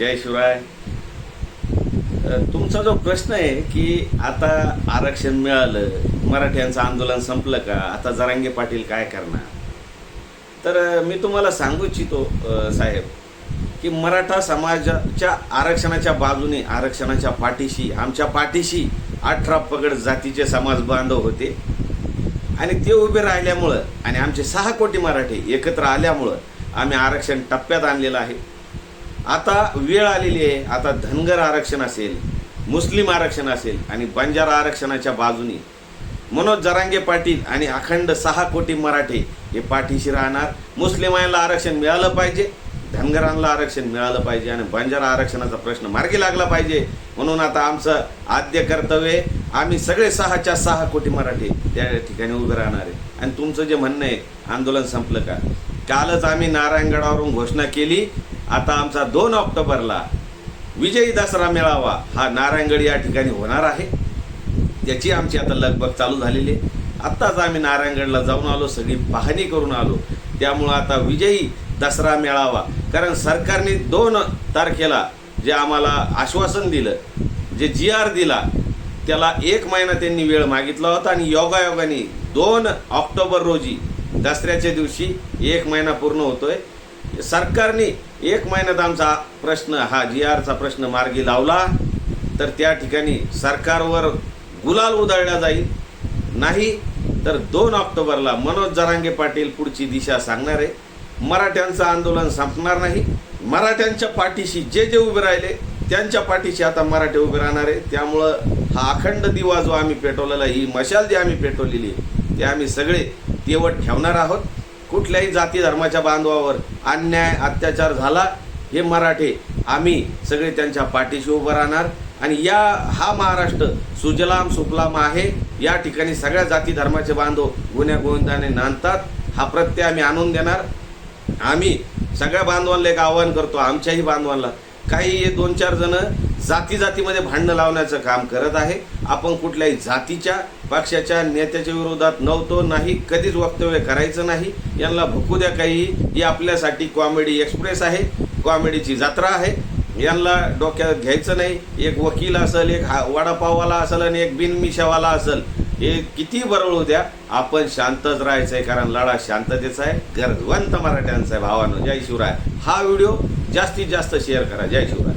जय शिवराय. तुमचा जो प्रश्न आहे की आता आरक्षण मिळालं मराठ्यांचं आंदोलन संपलं का? आता जरांगे पाटील काय करणार? तर मी तुम्हाला सांगू इच्छितो साहेब की मराठा समाजाच्या आरक्षणाच्या बाजूने आरक्षणाच्या पाठीशी आमच्या पाठीशी अठरा पगड जातीचे समाज बांधव होते. आणि ते उभे राहिल्यामुळं आणि आमचे सहा कोटी मराठी एकत्र आल्यामुळं आम्ही आरक्षण टप्प्यात आणलेलं आहे. आता वेळ आलेली आहे. आता धनगर आरक्षण असेल मुस्लिम आरक्षण असेल आणि बंजारा आरक्षणाच्या बाजूने मनोज जरांगे पाटील आणि अखंड सहा कोटी मराठी हे पाठीशी राहणार. मुस्लिमांना आरक्षण मिळालं पाहिजे धनगरांना आरक्षण मिळालं पाहिजे आणि बंजारा आरक्षणाचा प्रश्न मार्गी लागला पाहिजे. म्हणून आता आमचं आद्य कर्तव्य आम्ही सगळे सहाच्या सहा कोटी मराठी त्या ठिकाणी उभे राहणार आहे. आणि तुमचं जे म्हणणं आहे आंदोलन संपलं का? कालच आम्ही नारायणगडावरून घोषणा केली आता आमचा दोन ऑक्टोबरला विजयी दसरा मेळावा हा नारायणगड या ठिकाणी होणार आहे. त्याची आमची आता लगबग चालू झालेली आहे. आत्ताच आम्ही नारायणगडला जाऊन आलो सगळी पाहणी करून आलो. त्यामुळं आता विजयी दसरा मेळावा कारण सरकारने दोन तारखेला जे आम्हाला आश्वासन दिलं जे जी आर दिला त्याला एक महिना त्यांनी वेळ मागितला होता आणि योगायोगाने दोन ऑक्टोबर रोजी दसऱ्याच्या दिवशी एक महिना पूर्ण होतोय. सरकारने एक महिन्यात आमचा प्रश्न हा जी आरचा प्रश्न मार्गी लावला तर त्या ठिकाणी सरकारवर गुलाल उधळला जाईल. नाही तर दोन ऑक्टोबरला मनोज जरांगे पाटील पुढची दिशा सांगणार. आहे मराठ्यांचं आंदोलन संपणार नाही. मराठ्यांच्या पाठीशी जे जे उभे राहिले त्यांच्या पाठीशी आता मराठे उभे राहणार. आहे त्यामुळं हा अखंड दिवा जो आम्ही पेटवलेला ही मशाल जी आम्ही पेटवलेली आहे ते आम्ही सगळे तेवट ठेवणार आहोत. कुठल्याही जाती धर्माच्या बांधवावर अन्याय अत्याचार झाला हे मराठे आम्ही सगळे त्यांच्या पाठीशी उभं राहणार. आणि या हा महाराष्ट्र सुजलाम सुफलाम आहे. या ठिकाणी सगळ्या जाती धर्माचे बांधव गुन्ह्या गोविंदाने नांदतात. हा प्रत्यय आम्ही आणून देणार. आम्ही सगळ्या बांधवांना एक आवाहन करतो आमच्याही बांधवांना. काही हे दोन चार जण जाती जातीमध्ये भांडणं लावण्याचं काम करत आहे. आपण कुठल्याही जातीच्या पक्षाच्या नेत्याच्या विरोधात नव्हतो नाही कधीच वक्तव्य करायचं नाही. यांना भकू द्या काही. ही आपल्यासाठी कॉमेडी एक्सप्रेस आहे कॉमेडीची जत्रा आहे. यांना डोक्यात घ्यायचं नाही. एक वकील असेल एक हा- वडापाववाला असेल आणि एक बिनमिशावाला असेल. हे किती बरळू द्या. आपण शांतच राहायचं आहे कारण लढा शांततेचा आहे. गरजवंत मराठ्यांचा आहे भावानं. जय शिवराय. हा व्हिडिओ जास्तीत जास्त शेअर करा. जय शिवराय.